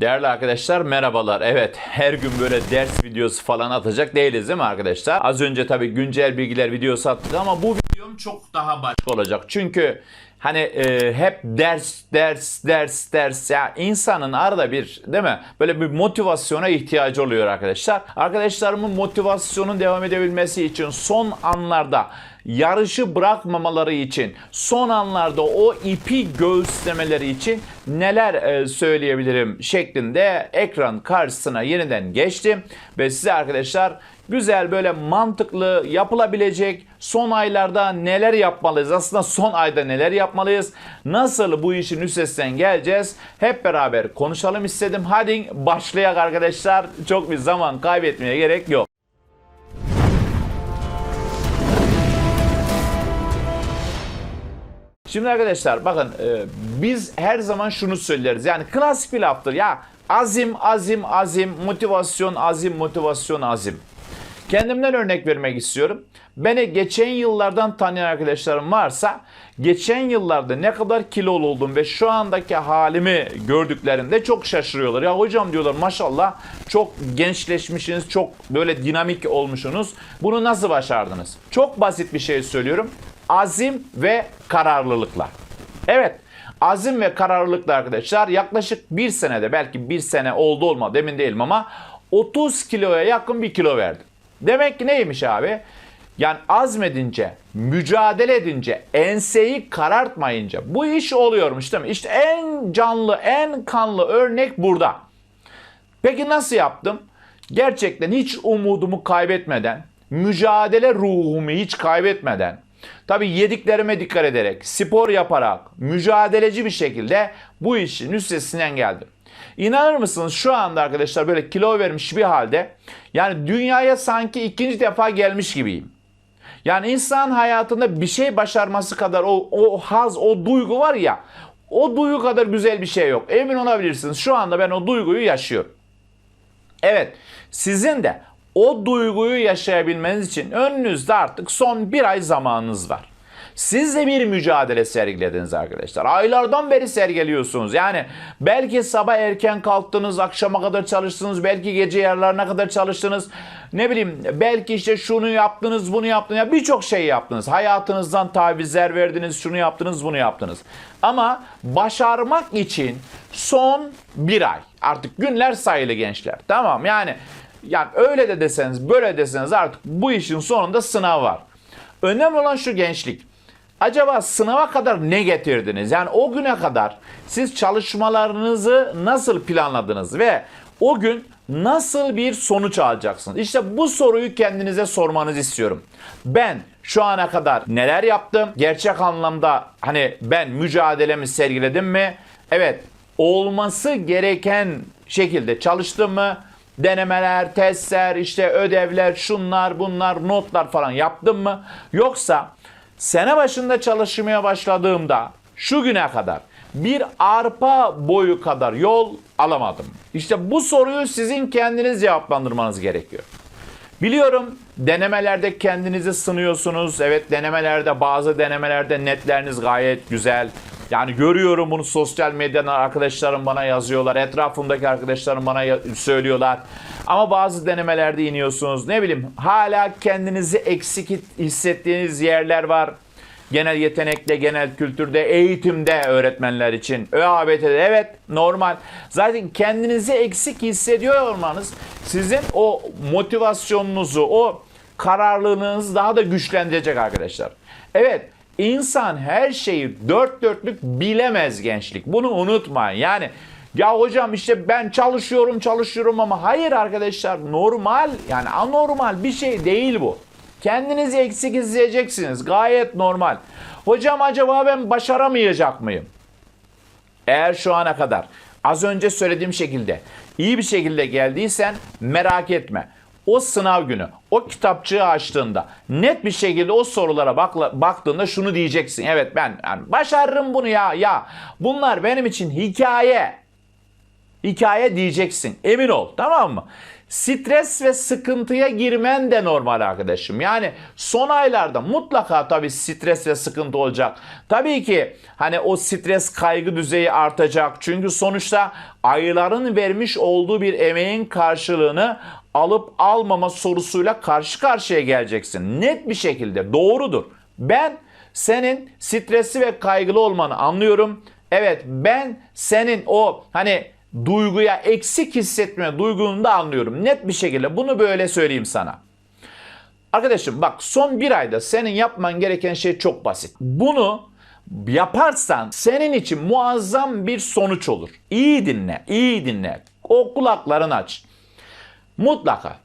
Değerli arkadaşlar merhabalar. Evet her gün böyle ders videosu falan atacak değiliz değil mi arkadaşlar? Az önce tabii güncel bilgiler videosu attık ama bu videom çok daha başka olacak. Çünkü hani e, hep ders ders ders ders ya insanın arada bir değil mi? Böyle bir motivasyona ihtiyacı oluyor arkadaşlar. Arkadaşlarımın motivasyonun devam edebilmesi için son anlarda yarışı bırakmamaları için son anlarda o ipi göğüslemeleri için neler e, söyleyebilirim şeklinde ekran karşısına yeniden geçtim ve size arkadaşlar güzel böyle mantıklı yapılabilecek son aylarda neler yapmalıyız aslında son ayda neler yapmalıyız nasıl bu işin üstesinden geleceğiz hep beraber konuşalım istedim hadi başlayak arkadaşlar çok bir zaman kaybetmeye gerek yok. Şimdi arkadaşlar bakın e, biz her zaman şunu söyleriz. Yani klasik bir laftır. Ya azim, azim, azim, motivasyon, azim, motivasyon, azim. Kendimden örnek vermek istiyorum. Beni geçen yıllardan tanıyan arkadaşlarım varsa geçen yıllarda ne kadar kilolu oldum ve şu andaki halimi gördüklerinde çok şaşırıyorlar. Ya hocam diyorlar maşallah çok gençleşmişsiniz, çok böyle dinamik olmuşsunuz. Bunu nasıl başardınız? Çok basit bir şey söylüyorum. Azim ve kararlılıkla. Evet azim ve kararlılıkla arkadaşlar yaklaşık bir senede belki bir sene oldu olmadı emin değilim ama 30 kiloya yakın bir kilo verdim. Demek ki neymiş abi? Yani azmedince, mücadele edince, enseyi karartmayınca bu iş oluyormuş değil mi? İşte en canlı, en kanlı örnek burada. Peki nasıl yaptım? Gerçekten hiç umudumu kaybetmeden, mücadele ruhumu hiç kaybetmeden, tabii yediklerime dikkat ederek, spor yaparak, mücadeleci bir şekilde bu işin üstesinden geldim. İnanır mısınız şu anda arkadaşlar böyle kilo vermiş bir halde yani dünyaya sanki ikinci defa gelmiş gibiyim. Yani insan hayatında bir şey başarması kadar o, o haz, o duygu var ya o duygu kadar güzel bir şey yok. Emin olabilirsiniz şu anda ben o duyguyu yaşıyorum. Evet sizin de o duyguyu yaşayabilmeniz için önünüzde artık son bir ay zamanınız var. Siz de bir mücadele sergilediniz arkadaşlar. Aylardan beri sergiliyorsunuz. Yani belki sabah erken kalktınız, akşama kadar çalıştınız, belki gece yarılarına kadar çalıştınız. Ne bileyim belki işte şunu yaptınız, bunu yaptınız. Ya birçok şey yaptınız. Hayatınızdan tavizler verdiniz, şunu yaptınız, bunu yaptınız. Ama başarmak için son bir ay. Artık günler sayılı gençler. Tamam yani yani öyle de deseniz böyle deseniz artık bu işin sonunda sınav var. Önemli olan şu gençlik. Acaba sınava kadar ne getirdiniz? Yani o güne kadar siz çalışmalarınızı nasıl planladınız ve o gün nasıl bir sonuç alacaksınız? İşte bu soruyu kendinize sormanızı istiyorum. Ben şu ana kadar neler yaptım? Gerçek anlamda hani ben mücadelemi sergiledim mi? Evet, olması gereken şekilde çalıştım mı? Denemeler, testler, işte ödevler, şunlar, bunlar, notlar falan yaptım mı? Yoksa sene başında çalışmaya başladığımda şu güne kadar bir arpa boyu kadar yol alamadım. İşte bu soruyu sizin kendiniz cevaplandırmanız gerekiyor. Biliyorum denemelerde kendinizi sınıyorsunuz. Evet denemelerde bazı denemelerde netleriniz gayet güzel. Yani görüyorum bunu sosyal medyadan arkadaşlarım bana yazıyorlar. Etrafımdaki arkadaşlarım bana söylüyorlar. Ama bazı denemelerde iniyorsunuz. Ne bileyim hala kendinizi eksik hissettiğiniz yerler var. Genel yetenekte, genel kültürde, eğitimde öğretmenler için, ÖABT'de evet normal. Zaten kendinizi eksik hissediyor olmanız sizin o motivasyonunuzu, o kararlılığınızı daha da güçlendirecek arkadaşlar. Evet insan her şeyi dört dörtlük bilemez gençlik. Bunu unutmayın. Yani ya hocam işte ben çalışıyorum çalışıyorum ama hayır arkadaşlar normal yani anormal bir şey değil bu. Kendinizi eksik izleyeceksiniz. Gayet normal. Hocam acaba ben başaramayacak mıyım? Eğer şu ana kadar az önce söylediğim şekilde iyi bir şekilde geldiysen merak etme. O sınav günü, o kitapçığı açtığında net bir şekilde o sorulara bakla, baktığında şunu diyeceksin. Evet ben yani başarırım bunu ya ya. Bunlar benim için hikaye. hikaye diyeceksin. Emin ol tamam mı? Stres ve sıkıntıya girmen de normal arkadaşım. Yani son aylarda mutlaka tabii stres ve sıkıntı olacak. Tabii ki hani o stres kaygı düzeyi artacak. Çünkü sonuçta ayların vermiş olduğu bir emeğin karşılığını alıp almama sorusuyla karşı karşıya geleceksin. Net bir şekilde doğrudur. Ben senin stresli ve kaygılı olmanı anlıyorum. Evet ben senin o hani duyguya eksik hissetme duygunu da anlıyorum. Net bir şekilde bunu böyle söyleyeyim sana. Arkadaşım bak son bir ayda senin yapman gereken şey çok basit. Bunu yaparsan senin için muazzam bir sonuç olur. İyi dinle, iyi dinle. O kulaklarını aç. Mutlaka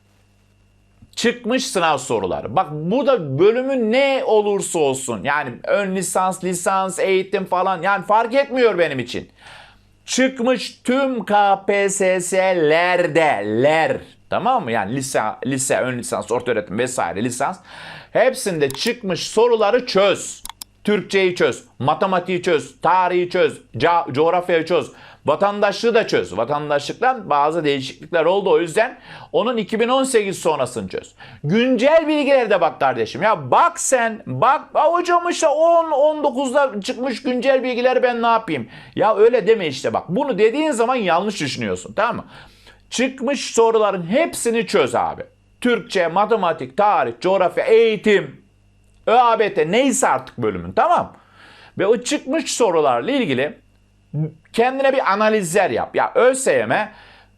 çıkmış sınav soruları. Bak burada bölümü ne olursa olsun yani ön lisans, lisans, eğitim falan yani fark etmiyor benim için. Çıkmış tüm KPSS'lerde ler tamam mı? Yani lise, lise, ön lisans, orta öğretim vesaire lisans hepsinde çıkmış soruları çöz. Türkçeyi çöz, matematiği çöz, tarihi çöz, ca- coğrafyayı çöz, vatandaşlığı da çöz. Vatandaşlıktan bazı değişiklikler oldu o yüzden onun 2018 sonrasını çöz. Güncel bilgilere de bak kardeşim. Ya bak sen, bak "Aa hocam işte 10 19'da çıkmış güncel bilgiler ben ne yapayım? Ya öyle deme işte bak. Bunu dediğin zaman yanlış düşünüyorsun tamam mı? Çıkmış soruların hepsini çöz abi. Türkçe, matematik, tarih, coğrafya, eğitim, ÖABT neyse artık bölümün tamam. Ve o çıkmış sorularla ilgili kendine bir analizler yap. Ya ÖSYM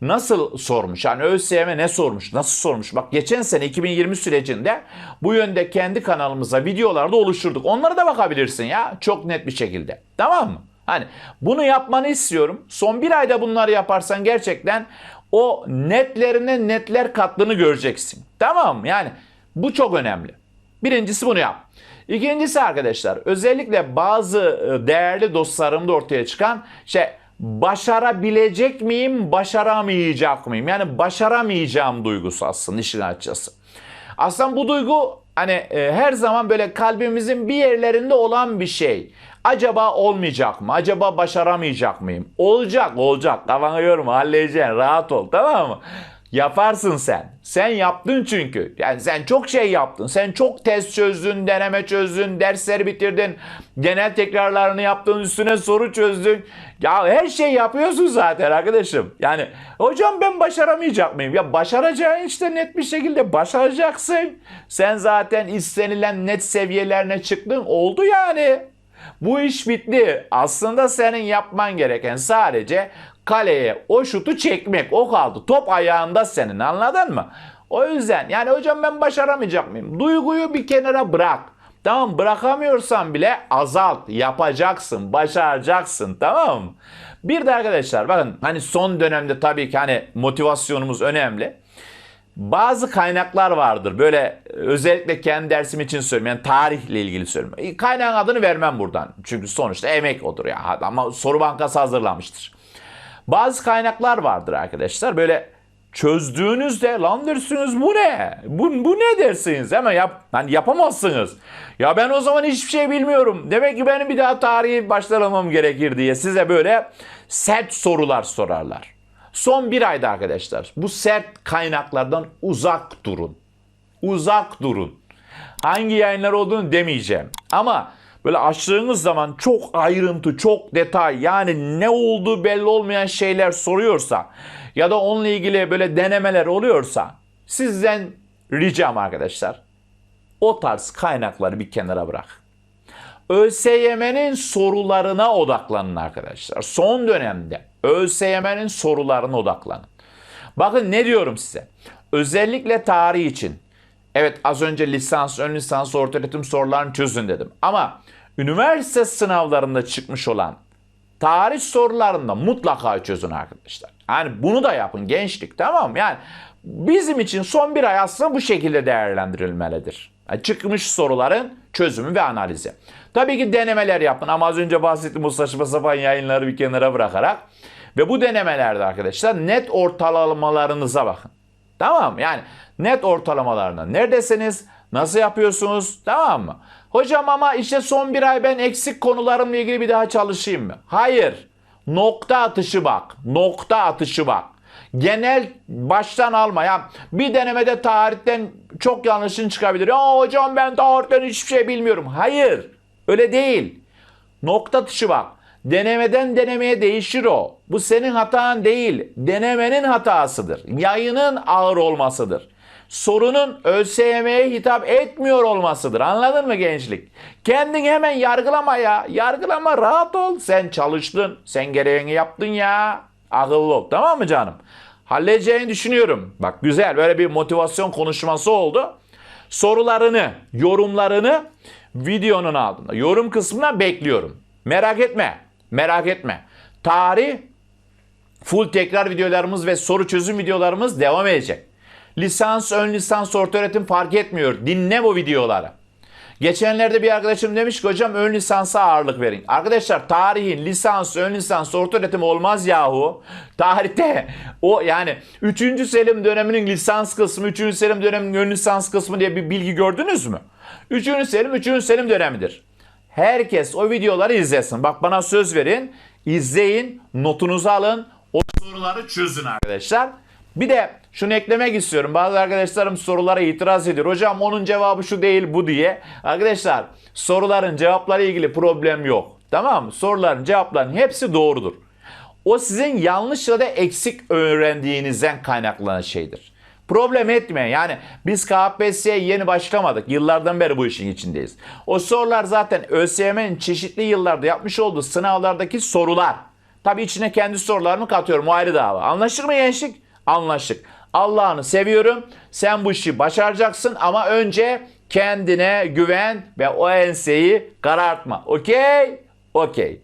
nasıl sormuş? Yani ÖSYM ne sormuş? Nasıl sormuş? Bak geçen sene 2020 sürecinde bu yönde kendi kanalımıza videolarda oluşturduk. Onlara da bakabilirsin ya çok net bir şekilde. Tamam mı? Hani bunu yapmanı istiyorum. Son bir ayda bunları yaparsan gerçekten o netlerine netler kattığını göreceksin. Tamam mı? Yani bu çok önemli. Birincisi bunu yap. İkincisi arkadaşlar özellikle bazı e, değerli dostlarımda ortaya çıkan şey başarabilecek miyim, başaramayacak mıyım? Yani başaramayacağım duygusu aslında işin açıkçası. Aslında bu duygu hani e, her zaman böyle kalbimizin bir yerlerinde olan bir şey. Acaba olmayacak mı? Acaba başaramayacak mıyım? Olacak, olacak. Kafanı yorma, halledeceksin. Rahat ol, tamam mı? Yaparsın sen. Sen yaptın çünkü. Yani sen çok şey yaptın. Sen çok test çözdün, deneme çözdün, dersleri bitirdin. Genel tekrarlarını yaptın, üstüne soru çözdün. Ya her şey yapıyorsun zaten arkadaşım. Yani hocam ben başaramayacak mıyım? Ya başaracağın işte net bir şekilde başaracaksın. Sen zaten istenilen net seviyelerine çıktın. Oldu yani. Bu iş bitti. Aslında senin yapman gereken sadece kaleye o şutu çekmek. O kaldı. Top ayağında senin anladın mı? O yüzden yani hocam ben başaramayacak mıyım? Duyguyu bir kenara bırak. Tamam bırakamıyorsan bile azalt. Yapacaksın. Başaracaksın. Tamam mı? Bir de arkadaşlar bakın hani son dönemde tabii ki hani motivasyonumuz önemli bazı kaynaklar vardır. Böyle özellikle kendi dersim için söylüyorum. Yani tarihle ilgili söylüyorum. Kaynağın adını vermem buradan. Çünkü sonuçta emek odur ya. Ama soru bankası hazırlamıştır. Bazı kaynaklar vardır arkadaşlar. Böyle çözdüğünüzde lan dersiniz bu ne? Bu, bu ne dersiniz? Hemen yap, hani yapamazsınız. Ya ben o zaman hiçbir şey bilmiyorum. Demek ki benim bir daha tarihi başlamam gerekir diye size böyle sert sorular sorarlar. Son bir ayda arkadaşlar bu sert kaynaklardan uzak durun. Uzak durun. Hangi yayınlar olduğunu demeyeceğim. Ama böyle açtığınız zaman çok ayrıntı, çok detay yani ne olduğu belli olmayan şeyler soruyorsa ya da onunla ilgili böyle denemeler oluyorsa sizden ricam arkadaşlar o tarz kaynakları bir kenara bırak. ÖSYM'nin sorularına odaklanın arkadaşlar. Son dönemde ÖSYM'nin sorularına odaklanın. Bakın ne diyorum size. Özellikle tarih için. Evet az önce lisans, ön lisans, orta öğretim sorularını çözün dedim. Ama üniversite sınavlarında çıkmış olan tarih sorularında mutlaka çözün arkadaşlar. Yani bunu da yapın gençlik tamam mı? Yani bizim için son bir ay aslında bu şekilde değerlendirilmelidir. Yani çıkmış soruların çözümü ve analizi. Tabii ki denemeler yapın ama az önce bahsettiğim bu saçma sapan yayınları bir kenara bırakarak ve bu denemelerde arkadaşlar net ortalamalarınıza bakın. Tamam? Yani net ortalamalarına neredesiniz? Nasıl yapıyorsunuz? Tamam mı? Hocam ama işte son bir ay ben eksik konularımla ilgili bir daha çalışayım mı? Hayır. Nokta atışı bak. Nokta atışı bak. Genel baştan alma. Ya bir denemede tarihten çok yanlışın çıkabilir. Ya hocam ben tarihten hiçbir şey bilmiyorum. Hayır. Öyle değil. Nokta atışı bak. Denemeden denemeye değişir o. Bu senin hatan değil. Denemenin hatasıdır. Yayının ağır olmasıdır. Sorunun ÖSYM'ye hitap etmiyor olmasıdır. Anladın mı gençlik? Kendini hemen yargılama ya. Yargılama rahat ol. Sen çalıştın. Sen gereğini yaptın ya. Akıllı ol. Tamam mı canım? Halledeceğini düşünüyorum. Bak güzel böyle bir motivasyon konuşması oldu. Sorularını, yorumlarını videonun altında, yorum kısmına bekliyorum. Merak etme. Merak etme. Tarih full tekrar videolarımız ve soru çözüm videolarımız devam edecek. Lisans, ön lisans, orta öğretim fark etmiyor. Dinle bu videoları. Geçenlerde bir arkadaşım demiş ki hocam ön lisansa ağırlık verin. Arkadaşlar tarihin lisans, ön lisans, orta öğretim olmaz yahu. Tarihte o yani 3. Selim döneminin lisans kısmı, 3. Selim döneminin ön lisans kısmı diye bir bilgi gördünüz mü? 3. Selim, 3. Selim dönemidir. Herkes o videoları izlesin. Bak bana söz verin. İzleyin, notunuzu alın. O soruları çözün arkadaşlar. Bir de şunu eklemek istiyorum. Bazı arkadaşlarım sorulara itiraz ediyor. Hocam onun cevabı şu değil bu diye. Arkadaşlar soruların cevapları ilgili problem yok. Tamam mı? Soruların cevapların hepsi doğrudur. O sizin yanlış ya da eksik öğrendiğinizden kaynaklanan şeydir. Problem etmeyin. Yani biz KPSS'ye yeni başlamadık. Yıllardan beri bu işin içindeyiz. O sorular zaten ÖSYM'nin çeşitli yıllarda yapmış olduğu sınavlardaki sorular. Tabii içine kendi sorularımı katıyorum. O ayrı dava. Anlaşır mı gençlik? Anlaştık. Allah'ını seviyorum. Sen bu işi başaracaksın ama önce kendine güven ve o enseyi karartma. Okey? Okey.